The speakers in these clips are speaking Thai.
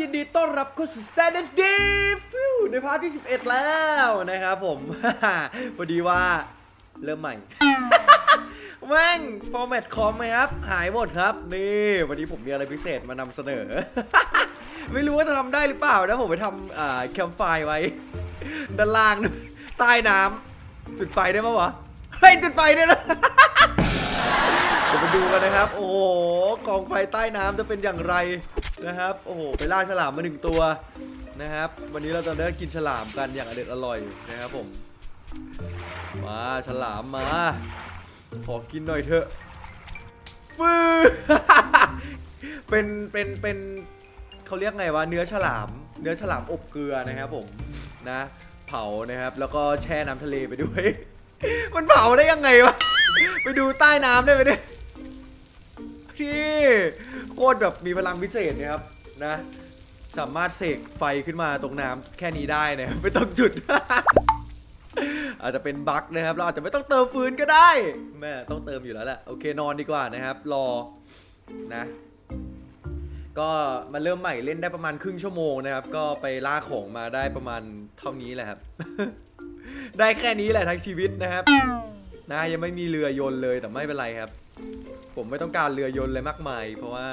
ยินดีต้อนรับเข้าสู่ Standard d e f ในพาร์ทที่ 11 แล้วนะครับผม พอดีว่าเริ่มใหม่แม่งฟอร์แมตคอมไหมครับ หายหมดครับ นี่วันนี้ผมมีอะไรพิเศษมานำเสนอ ไม่รู้ว่าจะทำได้หรือเปล่านะ ผมไปทำแคมไฟไว้ ด้านล่าง ใต้น้ำจุดไฟได้ปะวะเฮ้ยจุดไฟได้นะ เดี๋ยวมาดูกันนะครับ โอ้โหกองไฟใต้น้ำจะเป็นอย่างไรนะครับ โอ้โห ไปล่าฉลามมาหนึ่งตัวนะครับ วันนี้เราจะได้กินฉลามกันอย่างอเด็ดอร่อยนะครับผม มาฉลามมา ขอกินหน่อยเถอะฟื้เป็น เป็น เป็นเขาเรียกไงวะ เนื้อฉลาม เนื้อฉลามอบเกลือนะครับผม นะ เผานะครับ แล้วก็แช่น้ำทะเลไปด้วย มันเผาได้ยังไงวะ ไปดูใต้น้ำได้ไหมเนี่ย พี่โคตรแบบมีพลังพิเศษนะครับนะ สามารถเสกไฟขึ้นมาตรงน้ำแค่นี้ได้นะไม่ต้องจุด อาจจะเป็นบั๊กนะครับ เราอาจจะไม่ต้องเติมฟืนก็ได้แม่ต้องเติมอยู่แล้วแหละโอเคนอนดีกว่านะครับ รอนะ ก็มาเริ่มใหม่เล่นได้ประมาณครึ่งชั่วโมงนะครับ ก็ไปล่าของมาได้ประมาณเท่านี้แหละครับ ได้แค่นี้แหละทั้งชีวิตนะครับนะยังไม่มีเรือยนเลยแต่ไม่เป็นไรครับผมไม่ต้องการเรือยนต์เลยมากมาย เพราะว่า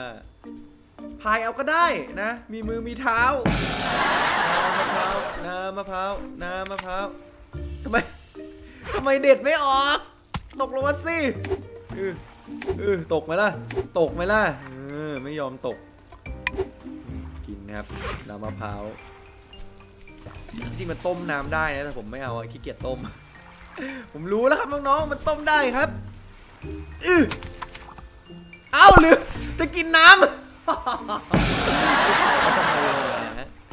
พายเอาก็ได้นะ มีมือมีเท้า น้ำมะพร้าว น้ำมะพร้าว น้ำมะพร้าวทำไมทำไมเด็ดไม่ออก ตกลงมาสิเออเออตกไหมล่ะ ตกไหมล่ะเออไม่ยอมตก กินนะครับ น้ำมะพร้าว จริงมันต้มน้ำได้นะ แต่ผมไม่เอาขี้เกียจต้ม ผมรู้แล้วครับน้องๆ มันต้มได้ครับ เอ้าหรือจะกินน้ำ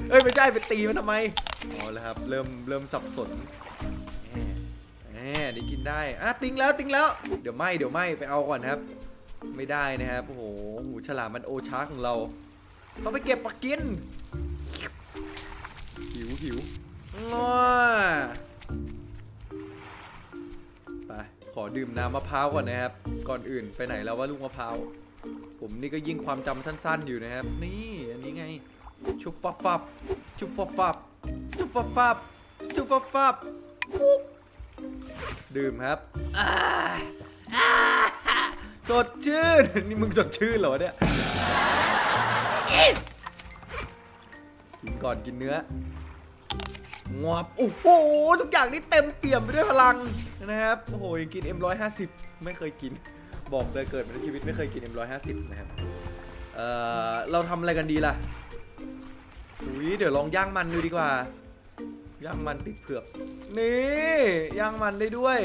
เอ้ยไม่ใช่ไปตีมันทำไมเอาแล้วครับเริ่มเริ่มสับสนแหมแหมนี่กินได้อะติ้งแล้วติ้งแล้ว เดี๋ยวไหมเดี๋ยวไหมไปเอาก่อนครับ ไม่ได้นะครับโอ้โหหูฉลามมันโอชาของเราต้องไปเก็บปักกินหิวหิวง้อ ขอดื่มน้ำมะพร้าวก่อนนะครับ ก่อนอื่นไปไหนแล้วว่าลูกมะพร้าว ผมนี่ก็ยิ่งความจำสั้นๆอยู่นะครับ นี่อันนี้ไง ชุบฟับฟับชุบฟับฟับชุบฟับฟับชุบฟับฟับปุ๊บดื่มครับสดชื่น นี่มึงสดชื่นเหรอเนี่ย กินก่อนกินเนื้อ งอบโอ้โหทุกอย่างนี่เต็มเปี่ยมไปด้วยพลังนะครับโอ้โหยังกิน M150 ไม่เคยกิน บอกเลยเกิดมาในชีวิตไม่เคยกิน M150 นะครับเอ่อเราทำอะไรกันดีล่ะอุ้ยเดี๋ยวลองย่างมันดูดีกว่าย่างมันติดเผือก นี่ย่างมันได้ด้วย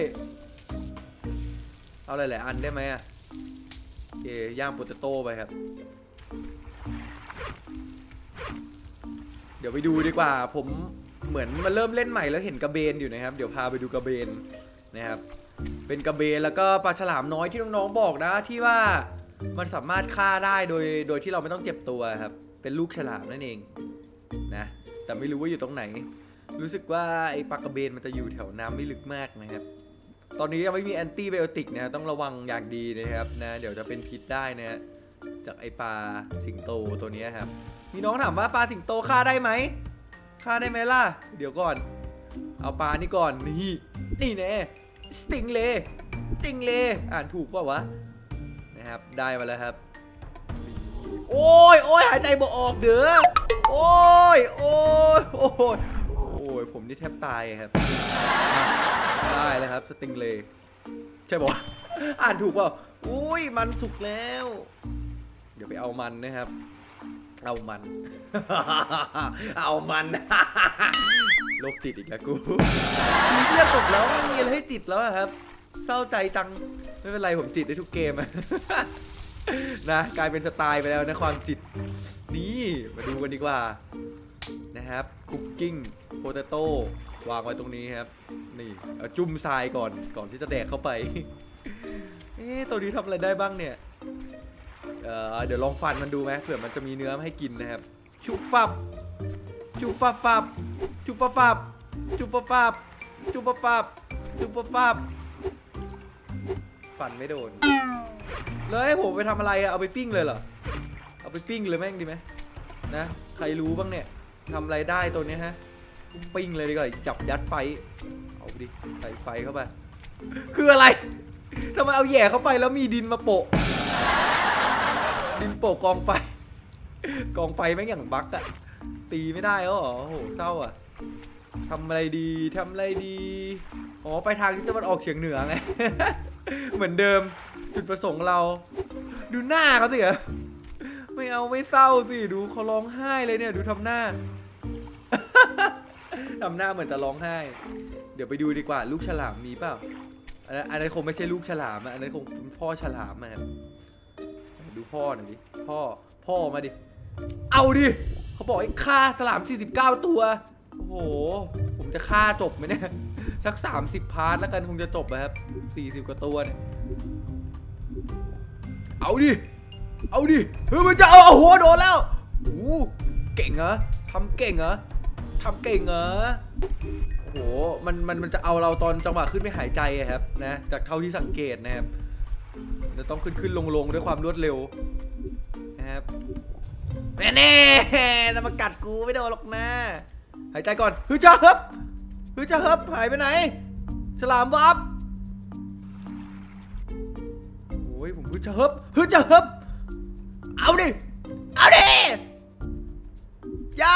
เอาหลายๆอันได้ไหมอะโอย่างโปเตโต้ไปครับ เดี๋ยวไปดูดีกว่าผม เหมือนมาเริ่มเล่นใหม่แล้วเห็นกระเบนอยู่นะครับ เดี๋ยวพาไปดูกระเบนนะครับ เป็นกระเบนแล้วก็ปลาฉลามน้อยที่น้องๆบอกนะที่ว่ามันสามารถฆ่าได้โดยโดยที่เราไม่ต้องเจ็บตัวครับ เป็นลูกฉลามนั่นเองนะแต่ไม่รู้ว่าอยู่ตรงไหน รู้สึกว่าไอ้ปลากระเบนมันจะอยู่แถวน้ำไม่ลึกมากนะครับ ตอนนี้ยังไม่มีแอนตี้ไบโอติกนะต้องระวังอย่างดีนะครับนะเดี๋ยวจะเป็นพิษได้นะจากไอ้ปลาสิงโตตัวนี้ครับมีน้องถามว่าปลาสิงโตฆ่าได้ไหม ฆ่าได้ไหมล่ะ เดี๋ยวก่อน เอาปลานี่ก่อน นี่ นี่แน่สติงเลสติงเลอ่านถูกป่าวะ นะครับ ได้มาแล้วครับ โอ้ยโอ้ยหายใจบ่ออกเด้อ โอ้ยโอ้ยโอ้ยโอ้ยผมนี่แทบตายครับ ได้เลยครับ สติงเลใช่ปะวะอ่านถูกป่าวอุ้ยมันสุกแล้ว เดี๋ยวไปเอามันนะครับ เอามัน เอามัน โรคจิตอีกแล้วกูมีเทียบจบแล้วไม่มีอะไรให้จิตแล้วครับ เศร้าใจจัง ไม่เป็นไรผมจิตได้ทุกเกมอะนะกลายเป็นสไตล์ไปแล้วนะความจิต นี่มาดูกันดีกว่า นะครับคุกกิ้งโพเตโต้วางไว้ตรงนี้ครับ นี่เอาจุ่มทรายก่อนก่อนที่จะแดกเข้าไป เอ๊ะตัวนี้ทำอะไรได้บ้างเนี่ย เออเดี๋ยวลองฟันมันดูไหมเผื่อมันจะมีเนื้อมาให้กินนะครับ ชุบฟับ ชุบฟับฟับ ชุบฟับฟับ ชุบฟับฟับ ชุบฟับฟับ ชุบฟับฟับ ฟันไม่โดน แล้วให้ผมไปทำอะไรอะเอาไปปิ้งเลยเหรอ เอาไปปิ้งเลยแม่งดีไหมนะ ใครรู้บ้างเนี่ยทำอะไรได้ตัวนี้ฮะ ปิ้งเลยดีกว่า จับยัดไฟ เอาดิ ใส่ไฟเข้าไป คืออะไรทำไมเอาแหย่เข้าไปแล้วมีดินมาโปะ ดินโปะกองไฟ กองไฟแม่งอย่างบั๊กอะตีไม่ได้แล้วเหรอโอ้โหเศร้าอะทำอะไรดีทำอะไรดีอ๋อไปทางที่ตะวันออกเฉียงเหนือไงเหมือนเดิมจุดประสงค์เรา ดูหน้าเขาสิเหรอไม่เอาไม่เศร้าสิดูเขาร้องไห้เลยเนี่ยดูทำหน้าทำหน้าเหมือนจะร้องไห้ เดี๋ยวไปดูดีกว่าลูกฉลามมีเปล่าอันนั้นคงไม่ใช่ลูกฉลามอะอันนั้นคงพ่อฉลามอะ ดูพ่อหน่อยดิ พ่อ พ่อมาดิ เอาดิ เขาบอกให้ฆ่าฉลาม 49 ตัว โอ้โห ผมจะฆ่าจบไหมเนี่ย สัก 30 พาร์ทแล้วกันคงจะจบนะครับ 40 กว่าตัวเนี่ย เอาดิ เอาดิ เฮ้ยมันจะเอาโอ้โหโดนแล้วโอ้โหเก่งเหรอทำเก่งเหรอทำเก่งเหรอโอ้โห มัน มัน มันจะเอาเราตอนจังหวะขึ้นไปหายใจอะครับนะ จากเท่าที่สังเกตนะครับ จะต้องขึ้นขึ้นลงลงด้วยความรวดเร็วนะครับแน่แน่ๆจะมากัดกูไม่โดนหรอกนะหายใจก่อนฮึจ้าฮึบฮึจ้าฮึบหายไปไหน ฉลามวับโอ้ยผมฮึจ้าฮึบฮึจ้าฮึบเอาดิ เอาดิอย่า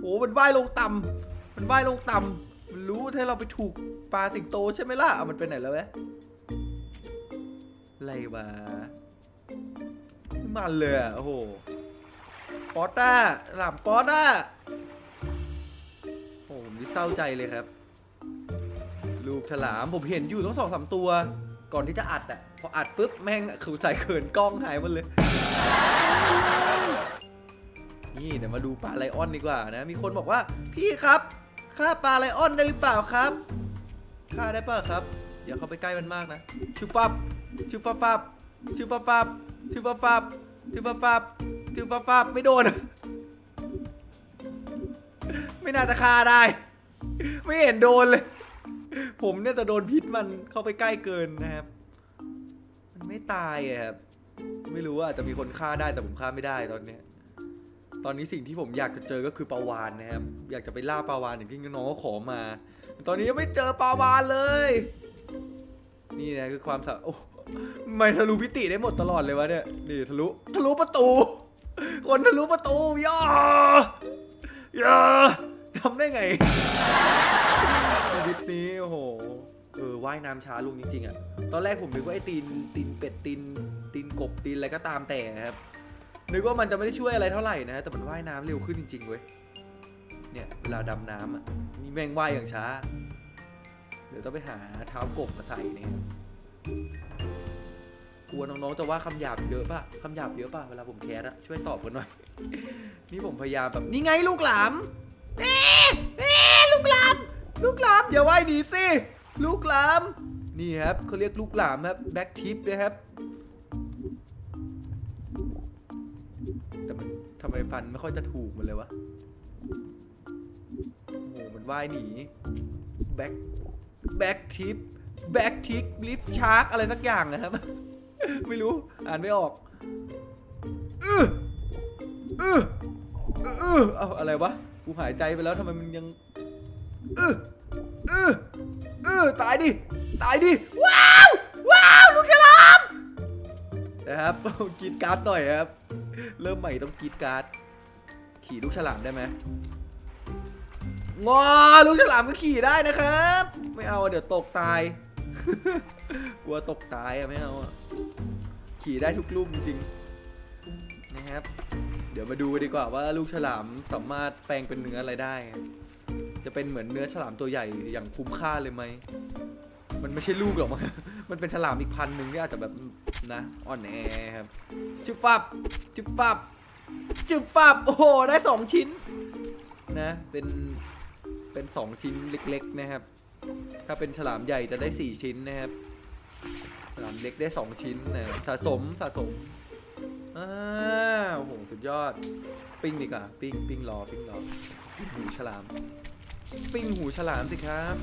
โอ้มันว่ายลงต่ำมันว่ายลงต่ำมันรู้ถ้าเราไปถูกปลาสิงโตใช่ไหมล่ะ เอามันไปไหนแล้วแวะ อะไรวะม่มันเลยอะโอ้โหป๊อตต้าหลามป๊อตต้าโอ้ผมนี่เศร้าใจเลยครับ ลูกฉลามผมเห็นอยู่ต้องสองสามตัว ก่อนที่จะอัดอะ พออัดปุ๊บแม่งคือใส่เขินกล้องหายหมดเลย นี่เดี๋ยวมาดูปลาไลออนดีกว่านะ มีคนบอกว่า พี่ครับฆ่าปลาไลออนได้หรือเปล่าครับฆ่าได้เปล่าครับอย่าเข้าไปใกล้มันมากนะชุบฟับ ชุบฟับฟับชุบฟับฟับชุบฟับฟับชุบฟับฟับชุบฟับฟับไม่โดน ไม่น่าจะฆ่าได้ ไม่เห็นโดนเลย ผมเนี่ยแต่โดนพิษมันเข้าไปใกล้เกินนะครับ มันไม่ตายอะครับไม่รู้ว่าอาจจะมีคนฆ่าได้แต่ผมฆ่าไม่ได้ตอนเนี้ ตอนนี้สิ่งที่ผมอยากจะเจอก็คือปลาวานนะครับ อยากจะไปล่าปลาวานอย่างที่น้องขอมา ตอนนี้ยังไม่เจอปลาวานเลย นี่นะคือความสะโอ้ ไม่ทะลุพิติได้หมดตลอดเลยวะเนี่ย นี่ทะลุ ทะลุประตู คนทะลุประตูย่อย่าทำได้ไงชีวิตนี้โอ้โห เออว่ายน้ำช้าลุงจริงๆอะตอนแรกผมนึกว่าไอ้ตีนตีนเป็ดตีนตีนกบตีนอะไรก็ตามแต่ครับนึกว่ามันจะไม่ได้ช่วยอะไรเท่าไหร่นะ แต่มันว่ายน้ำเร็วขึ้นจริงๆเว้ย เนี่ยเวลาดำน้ำอะมีแมงว่ายอย่างช้า เดี๋ยวต้องไปหาเท้ากบมาใส่เนี่ย กลัวน้องๆจะว่าคำหยาบเยอะป่ะคำหยาบเยอะป่ะเวลาผมแคสอะช่วยตอบกันหน่อย นี่ผมพยายามแบบนี่ไงลูกหลามเอ๊เอ๊ลูกหลาม ลูกหลามอย่าว่ายหนีสิลูกหลามนี่ครับเขาเรียกลูกหลามครับแบ็กทิปนะครับแต่มันทำไมฟันไม่ค่อยจะถูกมันเลยวะโอ้โหมันว่ายหนีแบ็คแบ็คทิปแบ็คทิกลิฟชาร์กอะไรสักอย่างนะครับ ไม่รู้ อ่านไม่ออกอืออืออือเอาอะไรวะ กูหายใจไปแล้วทำไมมันยังอืออืออือตายดิ ตายดิ ว้าว ว้าวลูกฉลามนะครับกีดการ์ดหน่อยครับ เริ่มใหม่ต้องกีดการ์ด ขี่ลูกฉลามได้ไหมงอลูกฉลามก็ขี่ได้นะครับ ไม่เอาเดี๋ยวตกตาย กลัวตกตายอะไม่เอาอะ ขี่ได้ทุกลูกจริงๆนะครับ เดี๋ยวมาดูกันดีกว่าว่าลูกฉลามสามารถแปลงเป็นเนื้ออะไรได้ จะเป็นเหมือนเนื้อฉลามตัวใหญ่อย่างคุ้มค่าเลยไหม มันไม่ใช่ลูกหรอกมั้งมันเป็นฉลามอีกพันหนึ่งที่อาจจะแบบนะอ่อนแอครับจุบฟับจุบฟับจุบฟับโอ้โหได้สองชิ้นนะเป็นเป็นสองชิ้นเล็ก ๆนะครับ ถ้าเป็นฉลามใหญ่จะได้สี่ชิ้นนะครับ เล็กได้สองชิ้นนะสะสมสะสมอ้าวโอ้โหสุดยอด ปิ้งดีกว่า ปิ้งปิ้งรอปิ้งรอปิ้งหูฉลาม ปิ้งหูฉลามสิครับ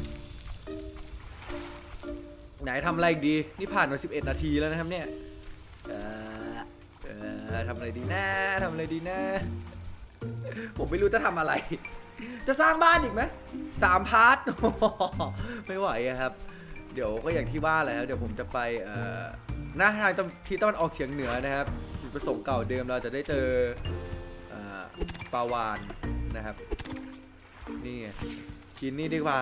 ไหนทำอะไรดี นี่ผ่านมา11 นาทีแล้วนะครับเนี่ยเออเออทำอะไรดีนะทำอะไรดีนะ ผมไม่รู้จะทำอะไร จะสร้างบ้านอีกไหมสามพาร์ทไม่ไหวครับ เดี๋ยวก็อย่างที่ว่าแหละครับเดี๋ยวผมจะไปหน้าทางตะทิศตะวันออกเฉียงเหนือนะครับจุดประสงค์เก่าเดิมเราจะได้เจอเอปลาวานนะครับ นี่กินนี่ดีกว่า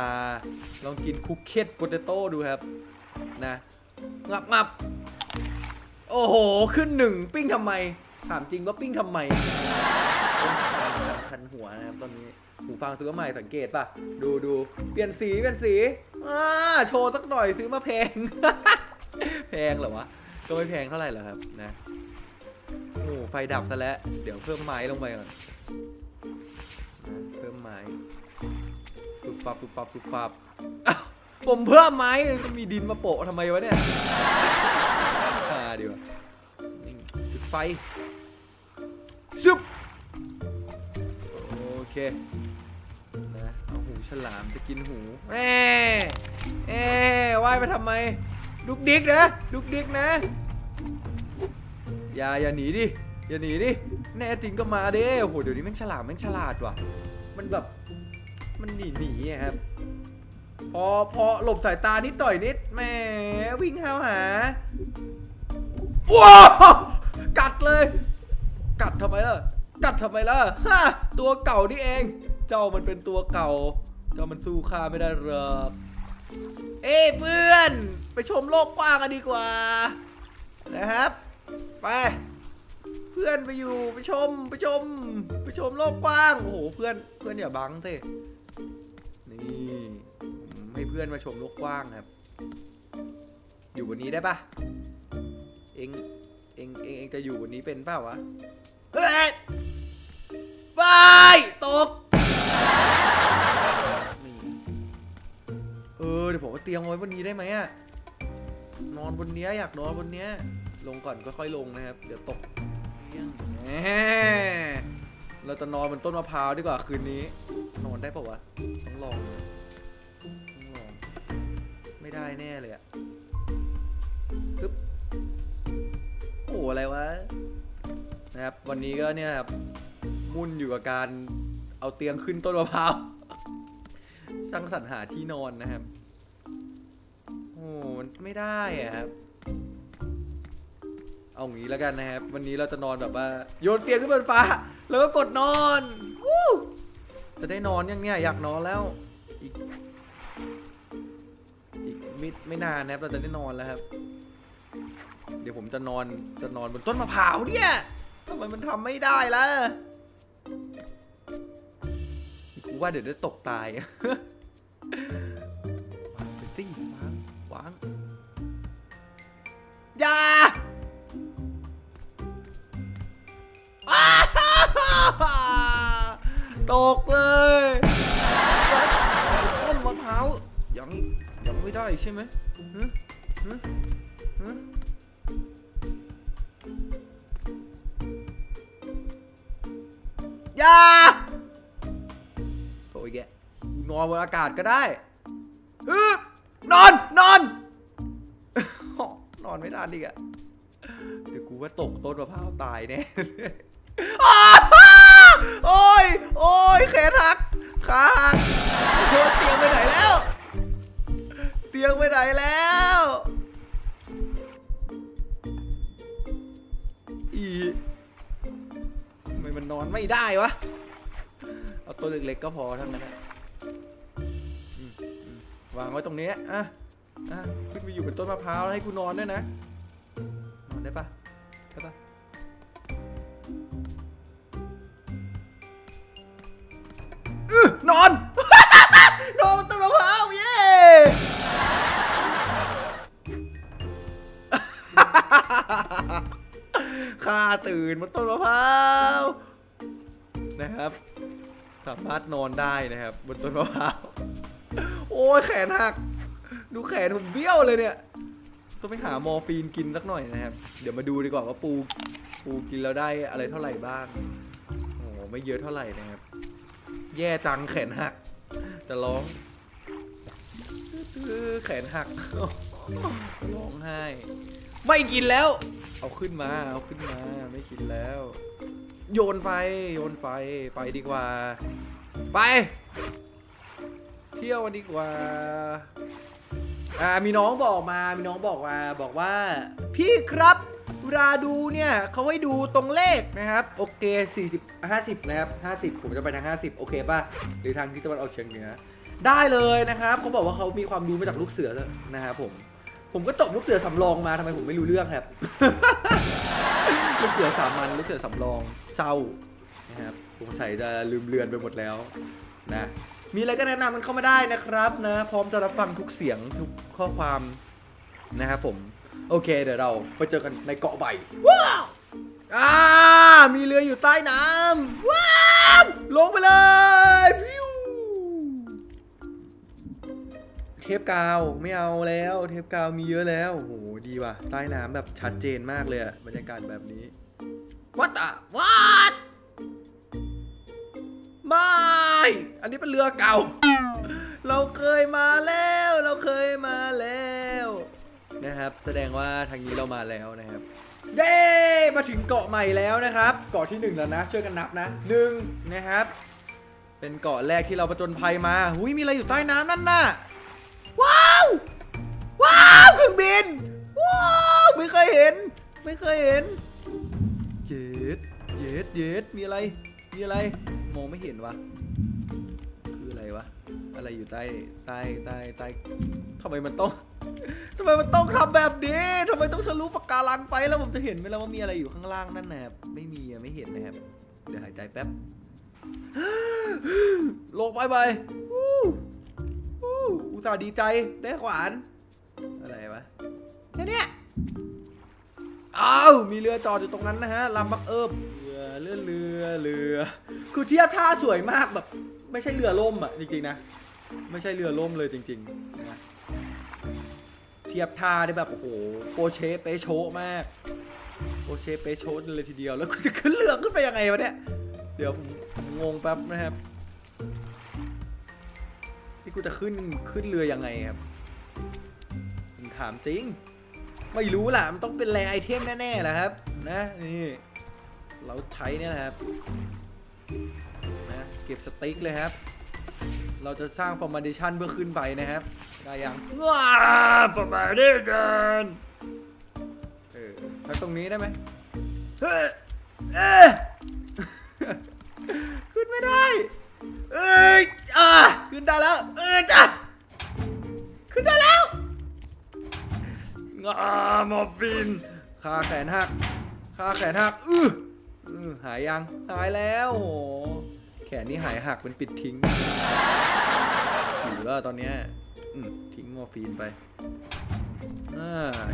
ลองกินคุกเก็ตโปเตโต้ดูครับ นะงับงับโอ้โห ขึ้นหนึ่งปิ้งทำไม ถามจริงว่าปิ้งทำไม คันหัวนะครับตอนนี้หูฟังซื้อมาใหม่สังเกตป่ะ ดูดูเปลี่ยนสีเปลี่ยนสีอ่าโชว์สักหน่อยซื้อมาแพง แพงเหรอวะ ก็ไม่แพงเท่าไหร่หรอกครับนะโอ้ไฟดับซะแล้ว เดี๋ยวเพิ่มไม้ลงไปก่อน เพิ่มไม้ฟุบฟับฟุบฟับฟุบฟับผมเพิ่มไม้ก็มีดินมาโปะทำไมวะเนี่ยอ่าดีว่านี่จุดไฟซึบ เคนะเอาหูฉลามจะกินหูแม่เอ๊ว่ายมาทำไมดุกดิกนะดุกดิกนะ อย่าอย่าหนีดิอย่าหนีดิแน่จริงก็มาเด้โอ้โหเดี๋ยวนี้แม่งฉลามแม่งฉลาดว่ะ มันแบบมันหนีหนีอะครับพอพอหลบสายตานิดหน่อยนิดแหมวิ่งห้าหาว้ากัดเลย กัดทำไมล่ะ กัดทำไมล่ะฮะตัวเก่านี่เอง เจ้ามันเป็นตัวเก่า เจ้ามันสู้ข้าไม่ได้หรอกเอ้เพื่อน ไปชมโลกกว้างกันดีกว่า นะครับ ไป เพื่อนไปอยู่ไปชมไปชม ไปชมโลกกว้างโอ้โหเพื่อนเพื่อนอย่าบังสินี่ผมให้เพื่อนมาชมโลกกว้างครับ อยู่บนนี้ได้ปะเองเองเองเองจะอยู่บนนี้เป็นเปล่าวะเฮ้ย ตียงไว้บนนี้ได้ไหมอะนอนบนเนี้ยอยากนอนบนเนี้ย ลงก่อนค่อยๆลงนะครับ เดี๋ยวตกเตียงแหมเราจะนอนบนต้นมะพร้าวดีกว่าคืนนี้ นอนได้ปะวะต้องลองต้องลอง ไม่ได้แน่เลยอะปึ๊บโอ้อะไรวะนะครับวันนี้ก็เนี่ยครับมุ่นอยู่กับการเอาเตียงขึ้นต้นมะพร้าวสร้างสรรหาที่นอนนะครับ ไม่ได้อะครับ เอางี้แล้วกันนะครับ วันนี้เราจะนอนแบบว่า โยนเตียงขึ้นบนฟ้า แล้วก็กดนอนจะได้นอนยังเนี่ยอยากนอนแล้ว อีกอีกไม่ไม่นานนะครับเราจะได้นอนแล้วครับ เดี๋ยวผมจะนอนจะนอนบนต้นมะพร้าวเนี่ยทำไมมันทำไม่ได้ล่ะกูว่าเดี๋ยวจะตกตาย ตกเลยต้นมะพร้าวยังยังไม่ได้ใช่ไหมฮึฮึฮึย่าโถอีกแกนอนบนอากาศก็ได้ฮึนอน นอน นอนไม่ได้ดิอะเดี๋ยวกูว่าตกต้นมะพร้าวตายแน่ โอ้ยแขนหักขาหักโอ้ยเตียงไปไหนแล้ว เตียงไปไหนแล้วอีทำไมมันนอนไม่ได้วะ เอาตัวเล็กๆก็พอทั้งนั้นวางไว้ตรงนี้อะอะขึ้นไปอยู่บนต้นมะพร้าวแล้วให้กูนอนด้วยนะ นอน นอนบนต้นมะพร้าวเย้ข้าตื่นบนต้นมะพร้าวนะครับสามารถนอนได้นะครับ บนต้นมะพร้าวโอ้ยแขนหัก ดูแขนผมเบี้ยวเลยเนี่ย ต้องไปหามอร์ฟีนกินสักหน่อยนะครับ เดี๋ยวมาดูดีกว่าว่าปูปูกินแล้วได้อะไรเท่าไหร่บ้างโอ้โหไม่เยอะเท่าไหร่นะครับ แย่จังแขนหัก จะร้องแขนหักร้องไห้ ไม่กินแล้ว เอาขึ้นมา เอาขึ้นมา ไม่กินแล้ว โยนไป โยนไป ไปดีกว่า ไป เที่ยวกันดีกว่า อ่ามีน้องบอกมา มีน้องบอกมาบอกว่า พี่ครับเวลาดูเนี่ยเขาให้ดูตรงเลขนะครับ โอเค 40 50 นะครับ 50 ผมจะไปทาง 50 โอเคป่ะ หรือทางที่ตะวันออกเฉียงเหนือได้เลยนะครับเขาบอกว่าเขามีความรู้มาจากลูกเสือนะครับผม ผมก็ตบลูกเสือสำรองมาทำไมผมไม่รู้เรื่องครับ ลูกเสือสามัญลูกเสือสำรองเศร้านะครับผมใส่จะลืมเลือนไปหมดแล้วนะ มีอะไรก็แนะนำมันเข้ามาได้นะครับนะ พร้อมจะรับฟังทุกเสียงทุกข้อความนะครับผม โอเค เดี๋ยวเราไปเจอกันในเกาะใบว้าวอ่ามีเรืออยู่ใต้น้ำว้าวลงไปเลยพิวเทปกาวไม่เอาแล้ว เทปกาวมีเยอะแล้วโหดีว่ะ ใต้น้ำแบบชัดเจนมากเลยบรรยากาศแบบนี้ What the What ไม่ อันนี้เป็นเรือเก่า เราเคยมาแล้ว เราเคยมาแล้วนะครับ แสดงว่าทางนี้เรามาแล้วนะครับเย้มาถึงเกาะใหม่แล้วนะครับ เกาะที่หนึ่งแล้วนะช่วยกันนับนะหนึ่งนะครับ เป็นเกาะแรกที่เราประจนภัยมาหุยมีอะไรอยู่ใต้น้ำนั่นน่ะว้าวว้าวเครื่องบินว้าวไม่เคยเห็น ไม่เคยเห็นเย็ดเย็ดเย็ดมีอะไรมีอะไรมองไม่เห็นวะ อะไรอยู่ใต้ใต้ใต้ใต้ทำไมมันต้องทำไมมันต้องทำแบบนี้ทำไมต้องทะลุปะกการังไปแล้วผมจะเห็นไหมแล่ะว่ามีอะไรอยู่ข้างล่างนั่นนะครับไม่มีไม่เห็นนะครับเดี๋ยวหายใจแป๊บลงไปไปวู้วู้อุตส่าห์ดีใจได้ขวาน อะไรวะแค่นี้อ้าวมีเรือจอดอยู่ตรงนั้นนะฮะลำบักเอิบเรือเรือเรือเรือคือเทียบท่าสวยมากแบบ ไม่ใช่เรือล่มอะจริงๆนะ ไม่ใช่เรือล่มเลยจริงๆนะเทียบท่าได้แบบโอ้โหโปเชเปโชมากโปเชเปโชเลยทีเดียว แล้วกูจะขึ้นเรือขึ้นไปยังไงวะเนี่ย เดี๋ยวผมงงแป๊บนะครับนี่กูจะขึ้นขึ้นเรือยังไงครับผมถามจริง ไม่รู้ล่ะ มันต้องเป็นแรไอเทมแน่ๆแหละครับ นะนี่เราใช้เนี่ยแหละครับนะเก็บสติ๊กเลยครับ เราจะสร้างฟอร์มาเดชันเพื่อขึ้นไปนะครับ ได้ยังว้าฟอร์มาเดชันเออแล้วตรงนี้ได้ไหมเฮ้ยเอ้ยขึ้นไม่ได้ เอ้ยอ่าขึ้นได้แล้ว เออจ้ะขึ้นได้แล้วงามอร์ฟินขาแขนหักขาแขนหัก อื้ออื้อหายยัง หายแล้วโห แขนนี่หายหักเป็นปิดทิ้งอยู่แล้วตอนเนี้ยทิ้งมอร์ฟีนไป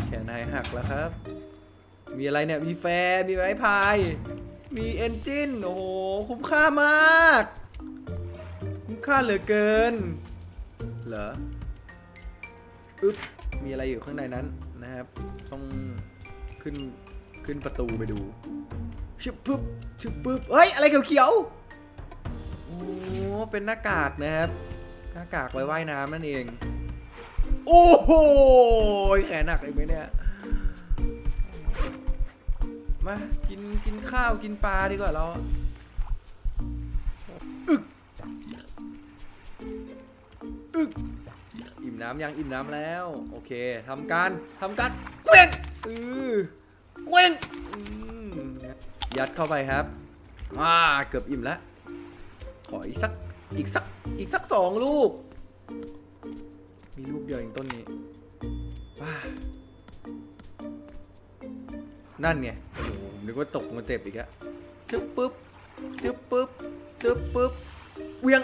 แขนหายหักแล้วครับ มีอะไรเนี่ย มีแฟร์มีไม้พาย มีเอนจิน โอ้โห คุ้มค่ามาก คุ้มค่าเหลือเกิน เหรอ อึ๊บ มีอะไรอยู่ข้างในนั้นนะครับ ต้องขึ้นขึ้นประตูไปดูชึบปึ๊บชึบปึ๊บเฮ้ย อะไรเขียวๆ เป็นหน้ากากนะครับ หน้ากากไว้ว่ายน้ำนั่นเอง โอ้โหแขนหนักอีกไหมเนี่ย มากินกินข้าวกินปลาดีกว่าเราอึกอึกอิ่มน้ำยังอิ่มน้ำแล้ว โอเคทำการทำการเกว้งอือเกว้งยัดเข้าไปครับอ่าเกือบอิ่มแล้ว ขออีกสัก อีกสักอีกสักสองลูก มีลูกเดียวเองต้นนี้ว้านั่นไงโอ้โหนึกว่าตกมาเจ็บอีกอะจึ๊บปึ๊บจึ๊บปึ๊บจึ๊บปึ๊บเวียง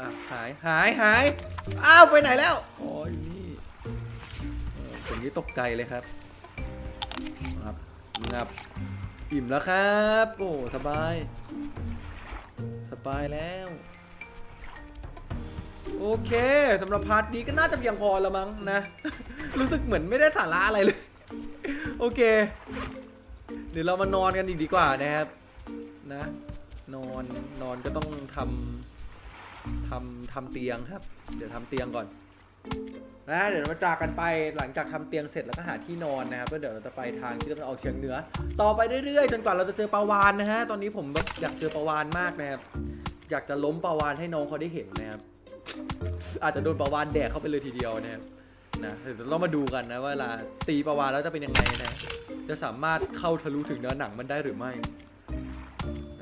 อะหายหายหายอ้าวไปไหนแล้วอ๋ออยู่นี่เออผมนี่ตกใจเลยครับงับงับอิ่มแล้วครับ โอ้สบาย สบายแล้ว โอเคสำหรับพาร์ทนี้ก็น่าจะเพียงพอแล้วมั้งนะ รู้สึกเหมือนไม่ได้สาระอะไรเลย โอเค เดี๋ยวเรามานอนกันอีกดีกว่านะครับนะ นอนนอนก็ต้องทำทำทำเตียงครับ เดี๋ยวทำเตียงก่อนนะเดี๋ยวเรามาจากกันไปหลังจากทำเตียงเสร็จแล้วก็หาที่นอนนะครับแล้วเดี๋ยวเราจะไปทางที่ตะวันออกเฉียงเหนือ ต่อไปเรื่อยๆจนกว่าเราจะเจอปลาวานนะฮะตอนนี้ผมแบบอยากเจอปลาวานมากนะครับอยากจะล้มปลาวานให้น้องเขาได้เห็นนะครับ อาจจะโดนปลาวานแดกเข้าไปเลยทีเดียวนะครับนะเดี๋ยวเรามาดูกันนะว่าเวลาตีปลาวานแล้วจะเป็นยังไงนะจะสามารถเข้าทะลุถึงเนื้อหนังมันได้หรือไม่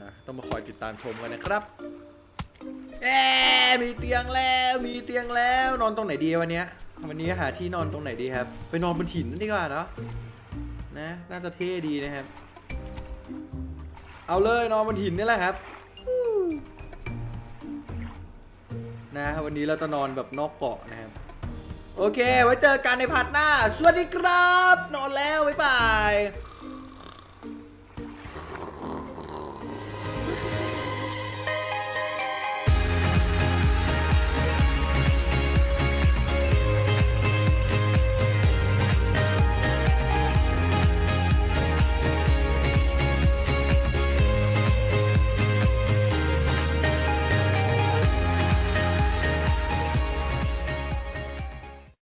นะต้องมาคอยติดตามชมกันนะครับแอมีเตียงแล้วมีเตียงแล้วนอนตรงไหนดีวันเนี้ยวันนี้หาที่นอนตรงไหนดีครับ ไปนอนบนหินดีกว่าเนาะนะน่าจะเท่ดีนะครับ เอาเลยนอนบนหินนี่แหละครับ นะวันนี้เราจะนอนแบบนอกเกาะนะครับ โอเค ไว้เจอกันในพาร์ทหน้า สวัสดีครับ นอนแล้ว บ๊ายบาย